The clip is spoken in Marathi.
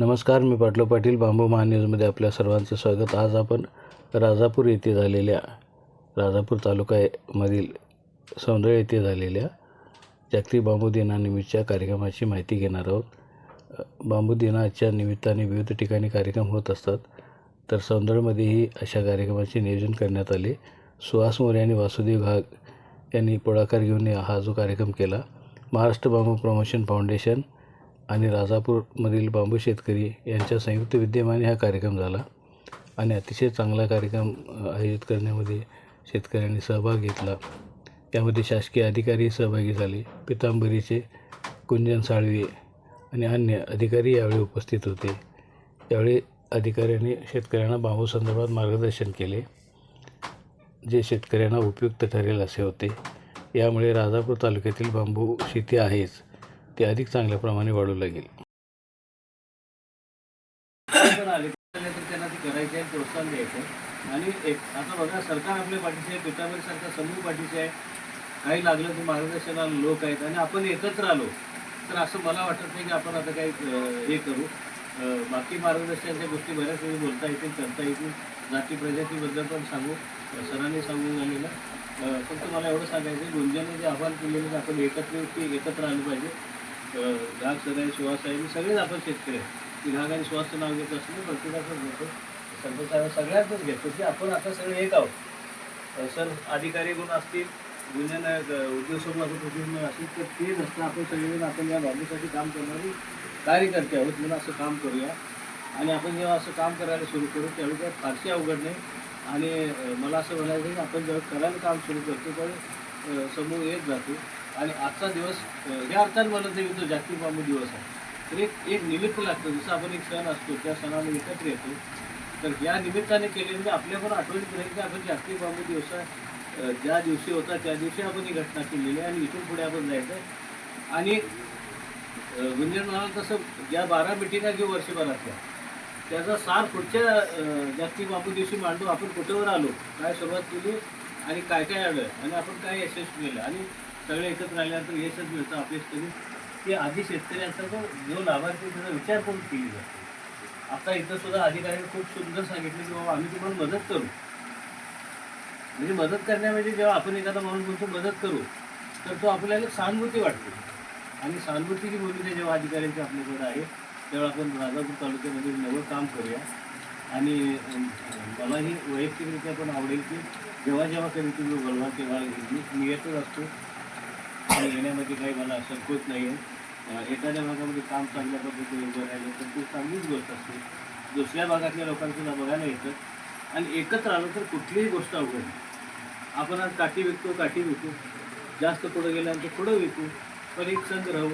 नमस्कार मी पाटलो पाटील बांबू महान्यूजमध्ये आपल्या सर्वांचे स्वागत. आज आपण राजापूर येथे झालेल्या राजापूर तालुक्यामधील सौंदर्य येथे झालेल्या जागतिक बांबू दिनानिमित्तच्या कार्यक्रमाची माहिती घेणार आहोत. बांबू दिनाच्या निमित्ताने विविध ठिकाणी कार्यक्रम होत असतात. तर सौंदर्यमध्येही अशा कार्यक्रमाचे नियोजन करण्यात आले. सुहास मोरे आणि वासुदेव घाग यांनी पुढाकार घेऊन हा जो कार्यक्रम केला महाराष्ट्र बांबू प्रमोशन फाउंडेशन आणि राजापूरमधील बांबू शेतकरी यांच्या संयुक्त विद्यमाने हा कार्यक्रम झाला. आणि अतिशय चांगला कार्यक्रम आयोजित करण्यामध्ये शेतकऱ्यांनी सहभाग घेतला. यामध्ये शासकीय अधिकारी सहभागी झाले. पितांबरीचे कुंजन साळवे आणि अन्य अधिकारी यावेळी उपस्थित होते. यावेळी अधिकाऱ्यांनी शेतकऱ्यांना बांबू संदर्भात मार्गदर्शन केले जे शेतकऱ्यांना उपयुक्त ठरेल असे होते. यामुळे राजापूर तालुक्यातील बांबू शेती आहेच. ते अधिक चांगल्या प्रमाणे वाढू लागेल. तर त्यांना ते करायची आहे प्रोत्साहन द्यायचं आणि एक आता बघा सरकार आपल्या पाठीचे आहे पितांबरी सरकार समूह पाठीचे आहे. काही लागलं तर मार्गदर्शनाला लोक आहेत. आणि आपण एकत्र आलो तर असं मला वाटत नाही की आपण आता काही हे करू. बाकी मार्गदर्शनाच्या गोष्टी बऱ्याच वेळी बोलता येतील करता येतील. जाती प्रजातीबद्दल पण सांगू. सरांनी सांगून झालेलं. फक्त मला एवढं सांगायचं गुंजाने जे आव्हान केलेलं आपण एकत्र एकत्र आलं पाहिजे. ग्राहक घाग सर आहे सुहास आहे सगळेच आपण शेतकरी आहे की आणि सुहासचं नाव घेत असलं प्रत्येकाचंच घेतो. सर्वसाधारण सगळ्यांचंच घेतो. की आपण आता सगळे एक आहोत. सर अधिकारी गुण असतील गुन्ह्यान उद्योग समूहाचे प्रतिनिधी असतील तर ते नसतं. आपण सगळेजण आपण या बाबीसाठी काम करणारी कार्यकर्ते आहोत. म्हणून असं काम करूया. आणि आपण जेव्हा असं काम करायला सुरू करू त्यावेळी काय फारशी अवघड नाही. आणि मला असं म्हणायचं आहे की आपण जेव्हा करायला काम सुरू करतो पण समूह येत जातो. आणि आजचा दिवस या अर्थाने मला ते येतो जागतिक बांबू दिवस आहे. तर एक एक निमित्त लागतं. जसं आपण एक सण असतो त्या सणाला एकत्र येतो. तर या निमित्ताने केलेलं म्हणजे आपल्या पण आठवण राहील की आपण जागतिक बांबू दिवस ज्या दिवशी होता त्या दिवशी आपण ही घटना केलेली आहे आणि इथून पुढे आपण जायचं आहे. आणि म्हणजे म्हणाल तसं ज्या बारा मिटिंगा घेऊ वर्षभरातल्या त्याचा सार पुढच्या जागतिक बांबू दिवशी मांडू आपण कुठेवर आलो? काय सुरुवात केली? आणि काय काय आलं? आणि आपण काय यशस्वी केलं? आणि सगळे एकत्र आल्यानंतर यशच मिळतं आपले तरी की आधी शेतकऱ्यांचा जो जो लाभार्थी त्याचा विचार करून केली जाते? आता इथं सुद्धा अधिकाऱ्यांनी खूप सुंदर सांगितलं की बाबा आम्ही तुम्हाला मदत करू. म्हणजे मदत करण्यामध्ये जेव्हा आपण एखादा माणूस म्हणतो मदत करू तर तो आपल्याला सहानुभूती वाटते. आणि सहानुभूतीची भूमिका जेव्हा अधिकाऱ्यांची आपल्याकडे आहे तेव्हा आपण राजापूर तालुक्यामध्ये नवं काम करूया. आणि मलाही वैयक्तिकरित्या पण आवडेल की जेव्हा जेव्हा कधी तुम्ही बोलवा तेव्हा मी येतच असतो. आणि येण्यामध्ये काही मला संकोच नाही आहे. एखाद्या भागामध्ये काम चांगल्या पद्धतीने उभं राहिलं तर ती चांगलीच गोष्ट असते. दुसऱ्या भागातल्या लोकांसुद्धा बघायला येतं. आणि एकत्र आलं तर कुठलीही गोष्ट अवघड आपण आज काठी विकतो काठी विकू. जास्त पुढं गेल्यानंतर पुढं विकू. पण एक संघ राहू